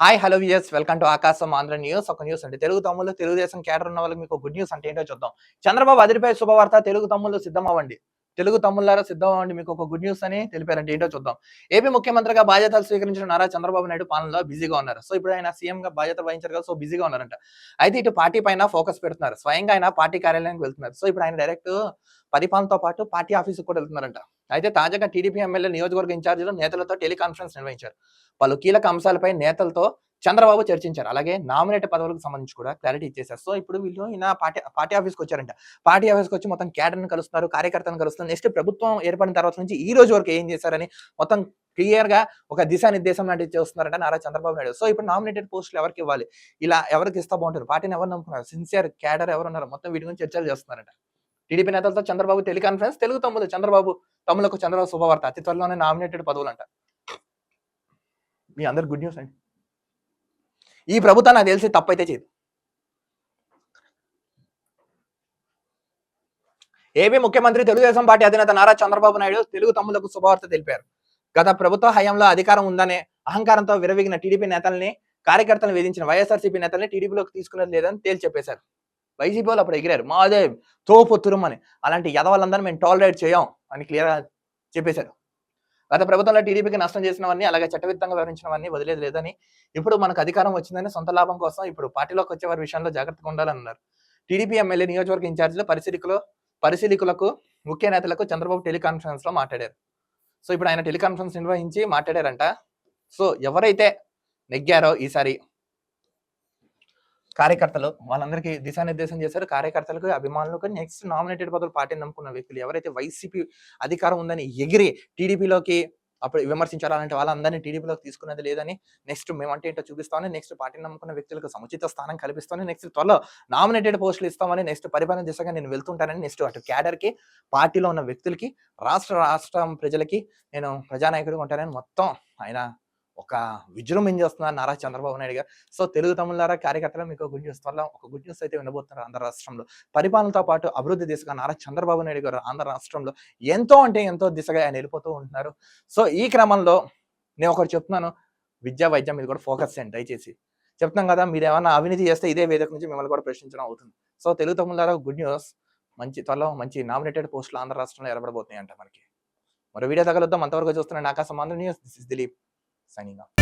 Hi hello Vijayan welcome to Aakasam Andhra news ఒక news అండి. తెలుగు తమ్ముళ్ళు తెలుగుదేశం కేడర్ ఉన్న వాళ్ళకి మీకు గుడ్ న్యూస్ అంటే ఏంటో చూద్దాం. చంద్రబాబు అదిరిపై శుభవార్త తెలుగు తమ్ముళ్ళు సిద్ధం అవ్వండి. తెలుగు తమ్ముళ్ళారా సిద్ధం అవ్వండి మీకు ఒక గుడ్ న్యూస్ అని తెలిపారంటే ఏంటో చూద్దాం. ఏపీ ముఖ్యమంత్రిగా బాధ్యతలు స్వీకరించిన నారా చంద్రబాబు నాయుడు పాలనలో బిజీగా ఉన్నారు. సో ఇప్పుడు ఆయన సీఎం గా బాధ్యతలు వహించారు కదా సో బిజీగా ఉన్నారంట. అయితే ఇటు పార్టీ పైన ఫోకస్ పెడుతున్నారు. స్వయంగా ఆయన పార్టీ కార్యాలయానికి వెళ్తున్నారు. సో ఇప్పుడు ఆయన డైరెక్ట్ పరిపాలనతో పాటు పార్టీ ఆఫీస్కి కూడా వెళ్తున్నారంట. అయితే తాజాగా టీడీపీ ఎమ్మెల్యే నియోజకవర్గ ఇన్ఛార్జీలు నేతలతో టెలికాన్ఫరెన్స్ నిర్వహించారు. పలు కీలక అంశాలపై నేతలతో చంద్రబాబు చర్చించారు. అలాగే నామినేట్ పదవులకు సంబంధించి కూడా క్లారిటీ ఇచ్చేసారు సో ఇప్పుడు వీళ్ళు ఈయన పార్టీ పార్టీ ఆఫీస్కి వచ్చారంట. పార్టీ ఆఫీస్కి వచ్చి మొత్తం క్యాడర్ని కలుస్తున్నారు కార్యకర్తలను కలుస్తున్నారు. నెక్స్ట్ ప్రభుత్వం ఏర్పడిన తర్వాత నుంచి ఈ రోజు వరకు ఏం చేశారని మొత్తం క్లియర్గా ఒక దిశానిర్దేశం లాంటివి చేస్తున్నారంట నారా చంద్రబాబు నాయుడు. సో ఇప్పుడు నామినేటెడ్ పోస్టులు ఎవరికి ఇవ్వాలి? ఇలా ఎవరికి ఇస్తా బాగుంటుంది? పార్టీని ఎవరు నమ్ముకున్నారు? సిన్సియర్ క్యాడర్ ఎవరు ఉన్నారు మొత్తం వీటి గురించి చర్చలు చేస్తున్నారంట. టీడీపీ నేతలతో చంద్రబాబు టెలికాన్ఫరెన్స్ తెలుగు తమ్ముడు చంద్రబాబు తమ్ములకు చంద్రబాబు శుభవార్త. అతి త్వరలోనే నామినేటెడ్ పదవులు అంట మీ అందరు గుడ్ న్యూస్ అండి. ఈ ప్రభుత్వం నాకు తెలిసి తప్పైతే చేయదు. ఏపీ ముఖ్యమంత్రి తెలుగుదేశం పార్టీ అధినేత నారా చంద్రబాబు నాయుడు తెలుగు తమ్ములకు శుభవార్త తెలిపారు. గత ప్రభుత్వ హయాంలో అధికారం ఉందనే అహంకారంతో విరవిగిన టీడీపీ నేతల్ని కార్యకర్తలను వేధించిన వైఎస్ఆర్సీపీ నేతల్ని టీడీపీలోకి తీసుకునేది లేదని తేల్చి చెప్పేశారు వైసీపీ వాళ్ళు అప్పుడు ఎగిరారు. మాదే తోపు తురుమని అలాంటి యదవాళ్ళందరూ మేము టాలరేట్ చేయం అని క్లియర్గా చెప్పేశారు. గత ప్రభుత్వంలో టీడీపీకి నష్టం చేసినవన్నీ అలాగే చట్టవిత్తంగా వివరించినవన్నీ వదిలేదు లేదని ఇప్పుడు మనకు అధికారం వచ్చిందని సొంత లాభం కోసం ఇప్పుడు పార్టీలోకి వచ్చే వారి విషయంలో జాగ్రత్తగా ఉండాలన్నారు. టీడీపీ ఎమ్మెల్యే నియోజకవర్గ ఇన్ఛార్జీలు పరిశీలికులు పరిశీలికులకు ముఖ్య నేతలకు చంద్రబాబు టెలికాన్ఫరెన్స్లో మాట్లాడారు. సో ఇప్పుడు ఆయన టెలికాన్ఫరెన్స్ నిర్వహించి మాట్లాడారంట. సో ఎవరైతే నెగ్గారో ఈసారి కార్యకర్తలు వాళ్ళందరికీ దిశానిర్దేశం చేశారు. కార్యకర్తలకు అభిమానులకు నెక్స్ట్ నామినేటెడ్ పదవులు పార్టీని నమ్ముకున్న వ్యక్తులు ఎవరైతే వైసీపీ అధికారం ఉందని ఎగిరి టీడీపీలోకి అప్పుడు విమర్శించారు అలాంటి వాళ్ళందరినీ టీడీపీలోకి తీసుకునేది లేదని నెక్స్ట్ మేమంటే ఏంటో చూపిస్తామని నెక్స్ట్ పార్టీని నమ్ముకున్న వ్యక్తులకు సముచిత స్థానం కల్పిస్తామని నెక్స్ట్ త్వరలో నామినేటెడ్ పోస్టులు ఇస్తామని నెక్స్ట్ పరిపాలన దిశగా నేను వెళ్తుంటానని నెక్స్ట్ అటు క్యాడర్కి పార్టీలో ఉన్న వ్యక్తులకి రాష్ట్ర రాష్ట్రం ప్రజలకి నేను ప్రజానాయకుడిగా ఉంటానని మొత్తం ఆయన ఒక విజృంభించేస్తున్నారు నారా చంద్రబాబు నాయుడు గారు. సో తెలుగు తమిళనారా కార్యకర్తలు మీకు గుడ్ న్యూస్ త్వరలో ఒక గుడ్ న్యూస్ అయితే వినబోతున్నారు ఆంధ్ర రాష్ట్రంలో. పరిపాలనతో పాటు అభివృద్ధి దిశగా నారా చంద్రబాబు నాయుడు గారు ఆంధ్ర రాష్ట్రంలో ఎంతో అంటే ఎంతో దిశగా ఆయన వెళ్ళిపోతూ ఉంటున్నారు. సో ఈ క్రమంలో నేను ఒకటి చెప్తున్నాను. విద్యా వైద్యం మీద కూడా ఫోకస్ చేయండి దయచేసి. చెప్తున్నాం కదా మీరు ఏమైనా అవినీతి చేస్తే ఇదే వేదిక నుంచి మిమ్మల్ని కూడా ప్రశ్నించడం అవుతుంది. సో తెలుగు తమిళనారా గుడ్ న్యూస్. మంచి త్వరలో మంచి నామినేటెడ్ పోస్టులు ఆంధ్ర రాష్ట్రంలో ఏర్పడబోతున్నాయి అంట మనకి. మరో వీడియో తగలొద్దాం. అంతవరకు చూస్తున్నాను Aakasam Andhra news. This is Dilip. signing off.